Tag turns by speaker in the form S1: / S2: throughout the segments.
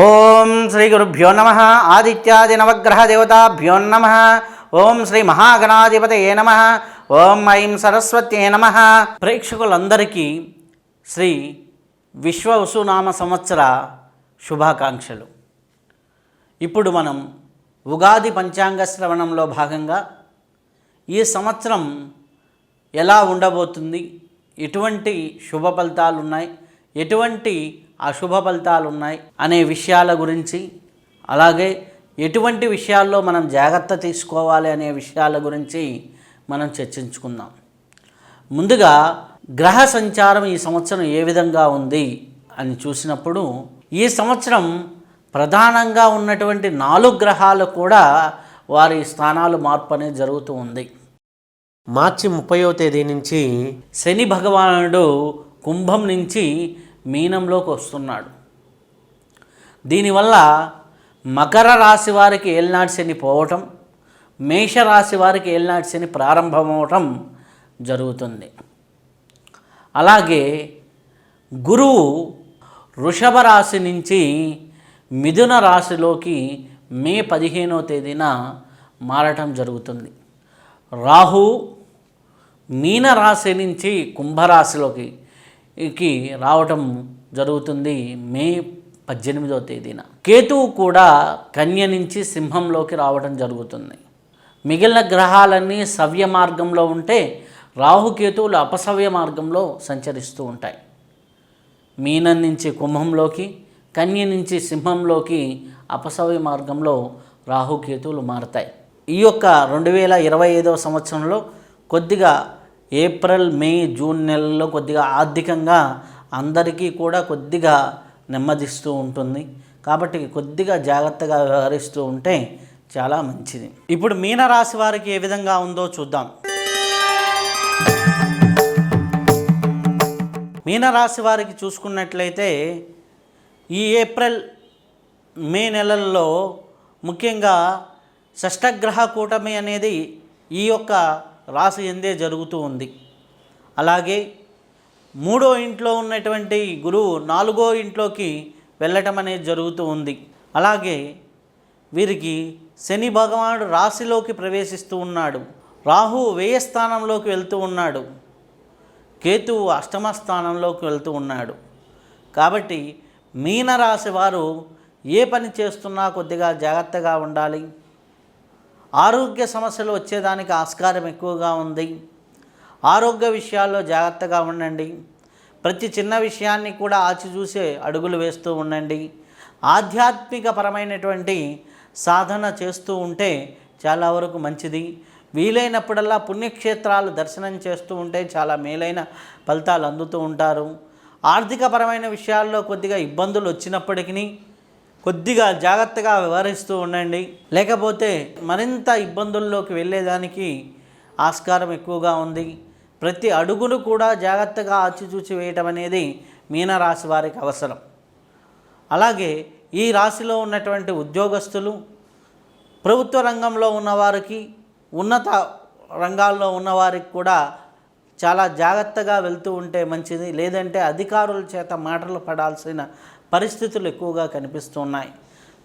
S1: ఓం శ్రీ గురుభ్యో నమ ఆదిత్యాది నవగ్రహ దేవతాభ్యో నమ ఓం శ్రీ మహాగణాధిపతయే నమ ఓం ఐం సరస్వత్యే నమ ప్రేక్షకులందరికీ శ్రీ విశ్వ వసునామ సంవత్సర శుభాకాంక్షలు. ఇప్పుడు మనం ఉగాది పంచాంగ శ్రవణంలో భాగంగా ఈ సంవత్సరం ఎలా ఉండబోతుంది? ఎటువంటి శుభ ఫలితాలు ఉన్నాయి ఎటువంటి అశుభ ఫలితాలు ఉన్నాయి అనే విషయాల గురించి అలాగే ఎటువంటి విషయాల్లో మనం జాగ్రత్త తీసుకోవాలి అనే విషయాల గురించి మనం చర్చించుకుందాం. ముందుగా గ్రహ సంచారం ఈ సంవత్సరం ఏ విధంగా ఉంది అని చూసినప్పుడు ఈ సంవత్సరం ప్రధానంగా ఉన్నటువంటి నాలుగు గ్రహాలు కూడా వారి స్థానాలు మార్పు అనేది జరుగుతూ ఉంది.
S2: మార్చి ముప్పయో తేదీ నుంచి
S1: శని భగవానుడు కుంభం నుంచి మీనంలోకి వస్తున్నాడు. దీనివల్ల మకర రాశి వారికి ఏలినాటి శని పోవటం మేషరాశి వారికి ఏలినాటి శని ప్రారంభమవటం జరుగుతుంది. అలాగే గురువు వృషభ రాశి నుంచి మిథున రాశిలోకి మే పదిహేనో తేదీన మారటం జరుగుతుంది. రాహు మీన రాశి నుంచి కుంభరాశిలోకి కి రావటం జరుగుతుంది మే పద్దెనిమిదవ తేదీన. కేతువు కూడా కన్య నుంచి సింహంలోకి రావడం జరుగుతుంది. మిగిలిన గ్రహాలన్నీ సవ్య మార్గంలో ఉంటే రాహుకేతువులు అపసవ్య మార్గంలో సంచరిస్తూ ఉంటాయి. మీనం నుంచి కుంభంలోకి కన్య నుంచి సింహంలోకి అపసవ్య మార్గంలో రాహుకేతువులు మారతాయి. ఈ యొక్క రెండు వేల ఇరవై ఐదవ సంవత్సరంలో కొద్దిగా ఏప్రిల్ మే జూన్ నెలల్లో కొద్దిగా ఆర్థికంగా అందరికీ కూడా కొద్దిగా నెమ్మదిస్తూ ఉంటుంది. కాబట్టి కొద్దిగా జాగ్రత్తగా వ్యవహరిస్తూ ఉంటే చాలా మంచిది. ఇప్పుడు మీనరాశి వారికి ఏ విధంగా ఉందో చూద్దాం. మీనరాశి వారికి చూసుకున్నట్లయితే ఈ ఏప్రిల్ మే నెలల్లో ముఖ్యంగా షష్టగ్రహ కూటమి అనేది ఈ యొక్క రాశి ఎందే జరుగుతూ ఉంది. అలాగే మూడో ఇంట్లో ఉన్నటువంటి గురువు నాలుగో ఇంట్లోకి వెళ్ళటం అనేది జరుగుతూ ఉంది. అలాగే వీరికి శని భగవానుడు రాశిలోకి ప్రవేశిస్తూ ఉన్నాడు. రాహు వ్యయ స్థానంలోకి వెళ్తూ ఉన్నాడు. కేతువు అష్టమ స్థానంలోకి వెళ్తూ ఉన్నాడు. కాబట్టి మీనరాశి వారు ఏ పని చేస్తున్నా కొద్దిగా జాగ్రత్తగా ఉండాలి. ఆరోగ్య సమస్యలు వచ్చేదానికి ఆస్కారం ఎక్కువగా ఉంది. ఆరోగ్య విషయాల్లో జాగ్రత్తగా ఉండండి. ప్రతి చిన్న విషయాన్ని కూడా ఆచిచూసే అడుగులు వేస్తూ ఉండండి. ఆధ్యాత్మిక పరమైనటువంటి సాధన చేస్తూ ఉంటే చాలా వరకు మంచిది. వీలైనప్పుడల్లా పుణ్యక్షేత్రాలు దర్శనం చేస్తూ ఉంటే చాలా మేలైన ఫలితాలు అందుతూ ఉంటారు. ఆర్థికపరమైన విషయాల్లో కొద్దిగా ఇబ్బందులు వచ్చినప్పటికీ కొద్దిగా జాగ్రత్తగా వ్యవహరిస్తూ ఉండండి. లేకపోతే మరింత ఇబ్బందుల్లోకి వెళ్ళేదానికి ఆస్కారం ఎక్కువగా ఉంది. ప్రతి అడుగును కూడా జాగ్రత్తగా ఆచిచూచి వేయటం అనేది మీనరాశి వారికి అవసరం. అలాగే ఈ రాశిలో ఉన్నటువంటి ఉద్యోగస్తులు ప్రభుత్వ రంగంలో ఉన్నవారికి ఉన్నత రంగాల్లో ఉన్నవారికి కూడా చాలా జాగ్రత్తగా వెళ్తూ ఉంటే మంచిది. లేదంటే అధికారుల చేత మాటలు పడాల్సిన పరిస్థితులు ఎక్కువగా కనిపిస్తున్నాయి.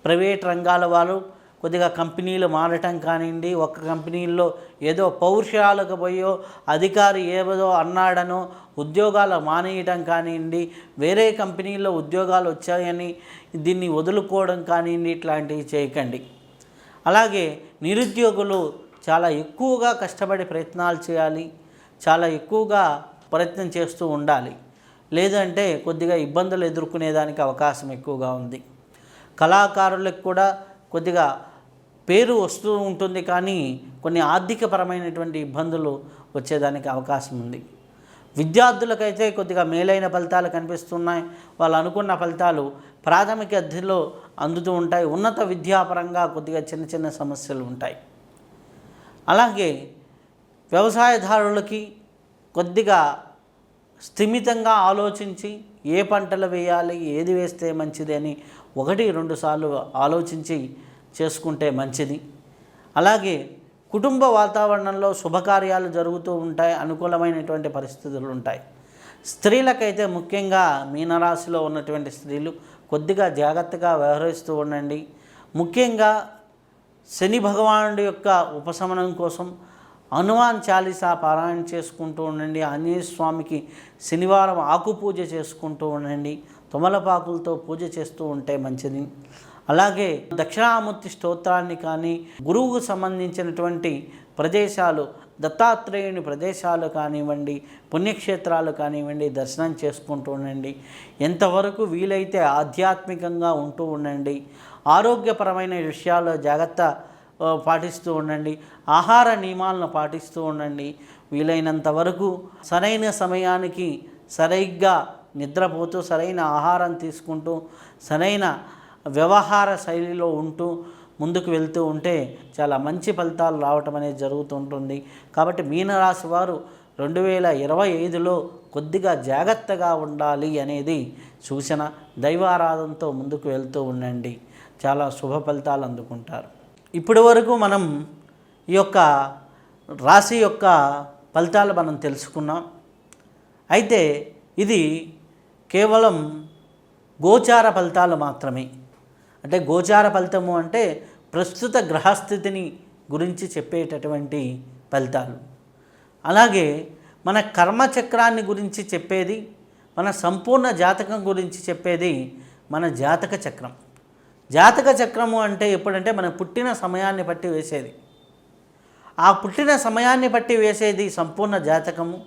S1: ప్రైవేట్ రంగాల వారు కొద్దిగా కంపెనీలు మారటం కానివ్వండి ఒక కంపెనీల్లో ఏదో పౌరుషాలకు పోయో అధికారి ఏదో అన్నాడనో ఉద్యోగాలు మానేయటం కానివ్వండి వేరే కంపెనీల్లో ఉద్యోగాలు వచ్చాయని దీన్ని వదులుకోవడం కానివ్వండి ఇట్లాంటివి చేయకండి. అలాగే నిరుద్యోగులు చాలా ఎక్కువగా కష్టపడి ప్రయత్నాలు చేయాలి చాలా ఎక్కువగా ప్రయత్నం చేస్తూ ఉండాలి. లేదంటే కొద్దిగా ఇబ్బందులు ఎదుర్కొనేదానికి అవకాశం ఎక్కువగా ఉంది. కళాకారులకు కూడా కొద్దిగా పేరు వస్తూ ఉంటుంది కానీ కొన్ని ఆర్థికపరమైనటువంటి ఇబ్బందులు వచ్చేదానికి అవకాశం ఉంది. విద్యార్థులకైతే కొద్దిగా మేలైన ఫలితాలు కనిపిస్తున్నాయి. వాళ్ళు అనుకున్న ఫలితాలు ప్రాథమిక అధ్యలో అందుతూ ఉంటాయి. ఉన్నత విద్యాపరంగా కొద్దిగా చిన్న చిన్న సమస్యలు ఉంటాయి. అలాగే వ్యవసాయదారులకి కొద్దిగా స్థిమితంగా ఆలోచించి ఏ పంటలు వేయాలి ఏది వేస్తే మంచిది అని ఒకటి రెండు సార్లు ఆలోచించి చేసుకుంటే మంచిది. అలాగే కుటుంబ వాతావరణంలో శుభకార్యాలు జరుగుతూ ఉంటాయి అనుకూలమైనటువంటి పరిస్థితులు ఉంటాయి. స్త్రీలకైతే ముఖ్యంగా మీనరాశిలో ఉన్నటువంటి స్త్రీలు కొద్దిగా జాగ్రత్తగా వ్యవహరిస్తూ ఉండండి. ముఖ్యంగా శని భగవానుడి యొక్క ఉపశమనం కోసం హనుమాన్ చాలీసా పారాయణ చేసుకుంటూ ఉండండి ఆంజనేయ స్వామికి శనివారం ఆకు పూజ చేసుకుంటూ ఉండండి తుమలపాకులతో పూజ చేస్తూ ఉంటే మంచిది. అలాగే దక్షిణామూర్తి స్తోత్రాన్ని కానీ గురువుకు సంబంధించినటువంటి ప్రదేశాలు దత్తాత్రేయుని ప్రదేశాలు కానివ్వండి పుణ్యక్షేత్రాలు కానివ్వండి దర్శనం చేసుకుంటూ ఉండండి. ఎంతవరకు వీలైతే ఆధ్యాత్మికంగా ఉంటూ ఉండండి. ఆరోగ్యపరమైన విషయాల్లో జాగ్రత్త పాటిస్తూ ఉండండి. ఆహార నియమాలను పాటిస్తూ ఉండండి. వీలైనంత వరకు సరైన సమయానికి సరిగ్గా నిద్రపోతూ సరైన ఆహారం తీసుకుంటూ సరైన వ్యవహార శైలిలో ఉంటూ ముందుకు వెళ్తూ ఉంటే చాలా మంచి ఫలితాలు రావటం అనేది జరుగుతుంటుంది. కాబట్టి మీనరాశి వారు రెండు వేల ఇరవై ఐదులో కొద్దిగా జాగ్రత్తగా ఉండాలి అనేది సూచన. దైవారాధనతో ముందుకు వెళ్తూ ఉండండి. చాలా శుభ ఫలితాలు అందుకుంటారు. ఇప్పటి వరకు మనం ఈ యొక్క రాశి యొక్క ఫలితాలు మనం తెలుసుకున్నాం. అయితే ఇది కేవలం గోచార ఫలితాలు మాత్రమే. అంటే గోచార ఫలితము అంటే ప్రస్తుత గ్రహస్థితిని గురించి చెప్పేటటువంటి ఫలితాలు. అలాగే మన కర్మచక్రాన్ని గురించి చెప్పేది మన సంపూర్ణ జాతకం గురించి చెప్పేది మన జాతక చక్రం. జాతక చక్రము అంటే ఎప్పుడంటే మనం పుట్టిన సమయాన్ని బట్టి వేసేది. ఆ పుట్టిన సమయాన్ని బట్టి వేసేది సంపూర్ణ జాతకము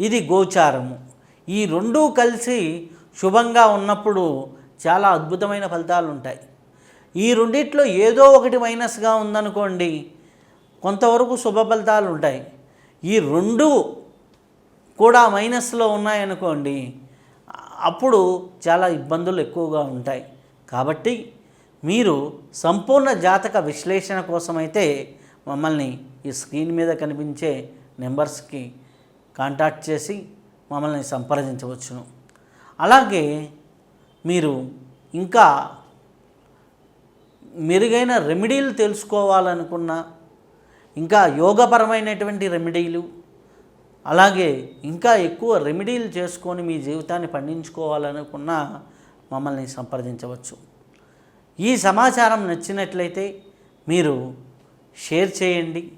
S1: ఇది గోచారము. ఈ రెండూ కలిసి శుభంగా ఉన్నప్పుడు చాలా అద్భుతమైన ఫలితాలు ఉంటాయి. ఈ రెండిట్లో ఏదో ఒకటి మైనస్గా ఉందనుకోండి కొంతవరకు శుభ ఫలితాలు ఉంటాయి. ఈ రెండు కూడా మైనస్లో ఉన్నాయనుకోండి అప్పుడు చాలా ఇబ్బందులు ఎక్కువగా ఉంటాయి. కాబట్టి మీరు సంపూర్ణ జాతక విశ్లేషణ కోసమైతే మమ్మల్ని ఈ స్క్రీన్ మీద కనిపించే నెంబర్స్కి కాంటాక్ట్ చేసి మమ్మల్ని సంప్రదించవచ్చును. అలాగే మీరు ఇంకా మెరుగైన రెమెడీలు తెలుసుకోవాలనుకున్న ఇంకా యోగపరమైనటువంటి రెమెడీలు అలాగే ఇంకా ఎక్కువ రెమెడీలు చేసుకొని మీ జీవితాన్ని పండించుకోవాలనుకున్న మమ్మల్ని సంప్రదించవచ్చు. ఈ సమాచారం నచ్చినట్లయితే మీరు షేర్ చేయండి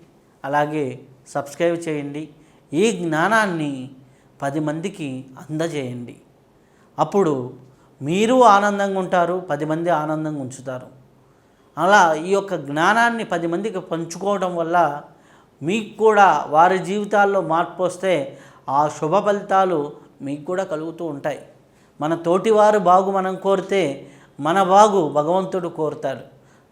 S1: అలాగే సబ్స్క్రైబ్ చేయండి ఈ జ్ఞానాన్ని పది మందికి అందజేయండి. అప్పుడు మీరు ఆనందంగా ఉంటారు పది మంది ఆనందంగా ఉంచుతారు. అలా ఈ యొక్క జ్ఞానాన్ని పది మందికి పంచుకోవడం వల్ల మీకు కూడా వారి జీవితాల్లో మార్పు వస్తే ఆ శుభ ఫలితాలు మీకు కూడా కలుగుతూ ఉంటాయి. మన తోటివారు బాగు మనం కోరితే మన బాగు భగవంతుడు కోరుతాడు.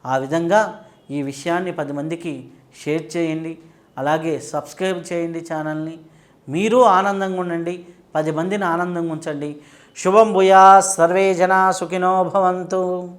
S1: ఆ విధంగా ఈ విషయాన్ని పది మందికి షేర్ చేయండి. అలాగే సబ్స్క్రైబ్ చేయండి ఛానల్ని. మీరు ఆనందంగా ఉండండి. పది మందిని ఆనందంగా ఉంచండి. శుభం భూయా సర్వే జనా సుఖినో భవంతు.